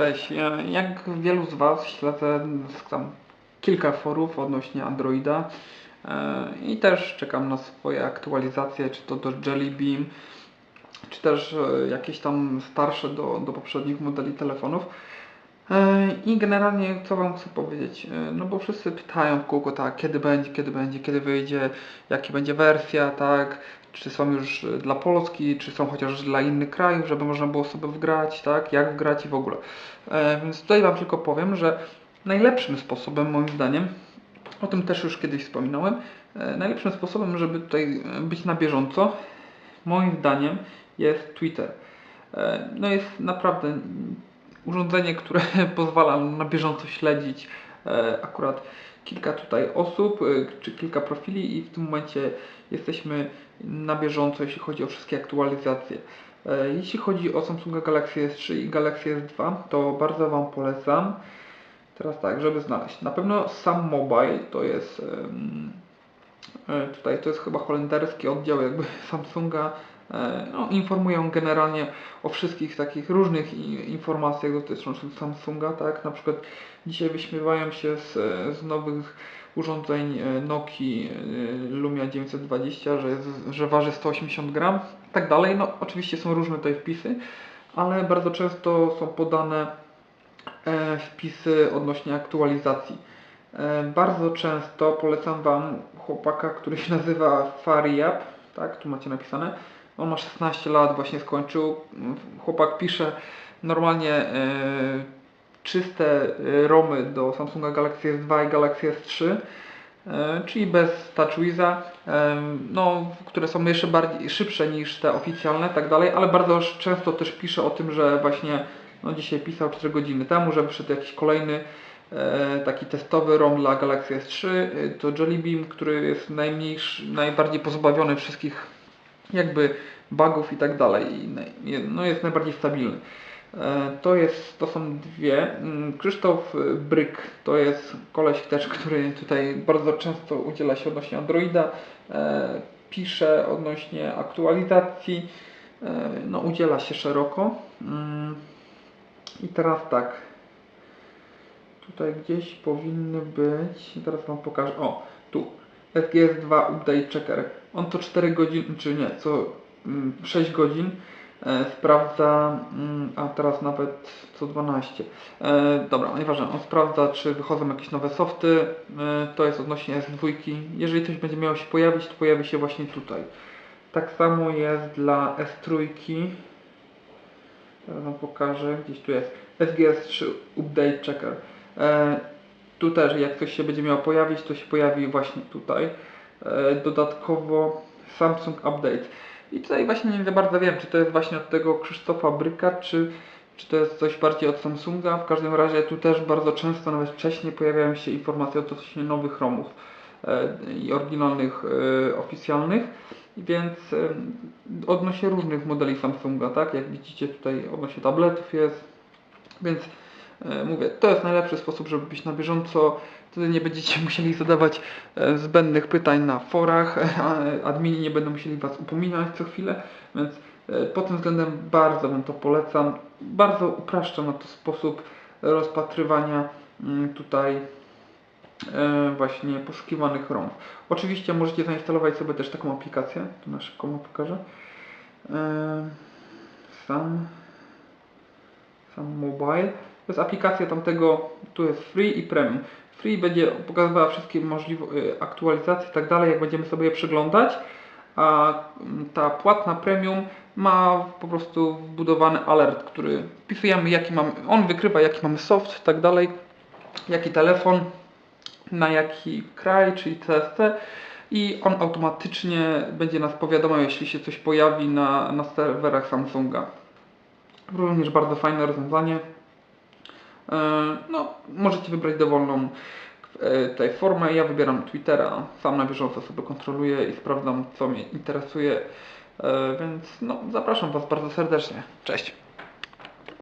Cześć. Jak wielu z Was śledzę tam kilka forów odnośnie Androida e, i też czekam na swoje aktualizacje, czy to do Jelly Bean, czy też e, jakieś tam starsze do, do poprzednich modeli telefonów. E, I generalnie co Wam chcę powiedzieć? No bo wszyscy pytają w kółko, tak, kiedy będzie, kiedy będzie, kiedy wyjdzie, jaki będzie wersja, tak, czy są już e, dla Polski, czy są chociaż dla innych krajów, żeby można było sobie wgrać, tak, jak wgrać i w ogóle. E, Więc tutaj Wam tylko powiem, że najlepszym sposobem moim zdaniem, o tym też już kiedyś wspominałem, e, najlepszym sposobem, żeby tutaj być na bieżąco, moim zdaniem jest Twitter. No jest naprawdę urządzenie, które pozwala na bieżąco śledzić akurat kilka tutaj osób, czy kilka profili i w tym momencie jesteśmy na bieżąco, jeśli chodzi o wszystkie aktualizacje. E, Jeśli chodzi o Samsunga Galaxy S3 i Galaxy S2, to bardzo Wam polecam. Teraz tak, żeby znaleźć. Na pewno sam mobile to jest e, tutaj to jest chyba holenderski oddział jakby Samsunga. E, No, informują generalnie o wszystkich takich różnych informacjach dotyczących Samsunga, tak? Na przykład dzisiaj wyśmiewają się z, z nowych urządzeń Nokii e, Lumia 920, że, że waży 180 gram, tak dalej. No, oczywiście są różne tutaj wpisy, ale bardzo często są podane e, wpisy odnośnie aktualizacji. E, Bardzo często polecam Wam chłopaka, który się nazywa Fariab, tak, tu macie napisane. On ma 16 lat, właśnie skończył. Chłopak pisze normalnie czyste e, romy do Samsunga Galaxy S2 i Galaxy S3, e, czyli bez TouchWiza, e, no, które są jeszcze bardziej szybsze niż te oficjalne, tak dalej, ale bardzo często też pisze o tym, że właśnie no dzisiaj pisał 4 godziny temu, że wyszedł jakiś kolejny taki testowy ROM dla Galaxy S3, e, to Jelly Bean, który jest najmniejszy, najbardziej pozbawiony wszystkich jakby bugów i tak dalej. No jest najbardziej stabilny. E, To, jest, to są dwie. Mm, Krzysztof Bryk to jest koleś też, który tutaj bardzo często udziela się odnośnie Androida, e, pisze odnośnie aktualizacji, e, no udziela się szeroko. Mm, I teraz tak, tutaj gdzieś powinny być, teraz Wam pokażę, o tu, SGS2 Update Checker. On to 4 godziny, czy nie, co mm, 6 godzin e, sprawdza, mm, a teraz nawet co 12. E, dobra, nieważne, on sprawdza, czy wychodzą jakieś nowe softy, e, to jest odnośnie S2. Jeżeli coś będzie miało się pojawić, to pojawi się właśnie tutaj. Tak samo jest dla S3. Teraz wam pokażę, gdzieś tu jest SGS3 Update Checker. E, tu też jak coś się będzie miało pojawić, to się pojawi właśnie tutaj. E, dodatkowo Samsung Update. I tutaj właśnie nie za bardzo wiem, czy to jest właśnie od tego Krzysztofa Bryka, czy, czy to jest coś bardziej od Samsunga. W każdym razie tu też bardzo często, nawet wcześniej, pojawiają się informacje odnośnie nowych ROMów e, i oryginalnych e, oficjalnych. Więc e, odnośnie różnych modeli Samsunga, tak? Jak widzicie tutaj odnośnie tabletów jest. Więc mówię, to jest najlepszy sposób, żeby być na bieżąco. Wtedy nie będziecie musieli zadawać e, zbędnych pytań na forach, admini nie będą musieli Was upominać co chwilę, więc e, pod tym względem bardzo Wam to polecam. Bardzo upraszcza na to sposób rozpatrywania mm, tutaj e, właśnie poszukiwanych ROM. Oczywiście możecie zainstalować sobie też taką aplikację, tu na szybko pokażę. E, Sam, sam mobile. To jest aplikacja tamtego, tu jest free i premium. Free będzie pokazywała wszystkie możliwe e, aktualizacje i tak dalej, jak będziemy sobie je przeglądać, a mm, ta płatna premium ma po prostu wbudowany alert, który wpisujemy jaki mamy, on wykrywa jaki mamy soft i tak dalej, jaki telefon, na jaki kraj, czyli CSC i on automatycznie będzie nas powiadamiał, jeśli się coś pojawi na, na serwerach Samsunga. Również bardzo fajne rozwiązanie. E, No, możecie wybrać dowolną e, tutaj formę. Ja wybieram Twittera, sam na bieżąco sobie kontroluję i sprawdzam, co mnie interesuje. E, Więc no, zapraszam Was bardzo serdecznie. Cześć!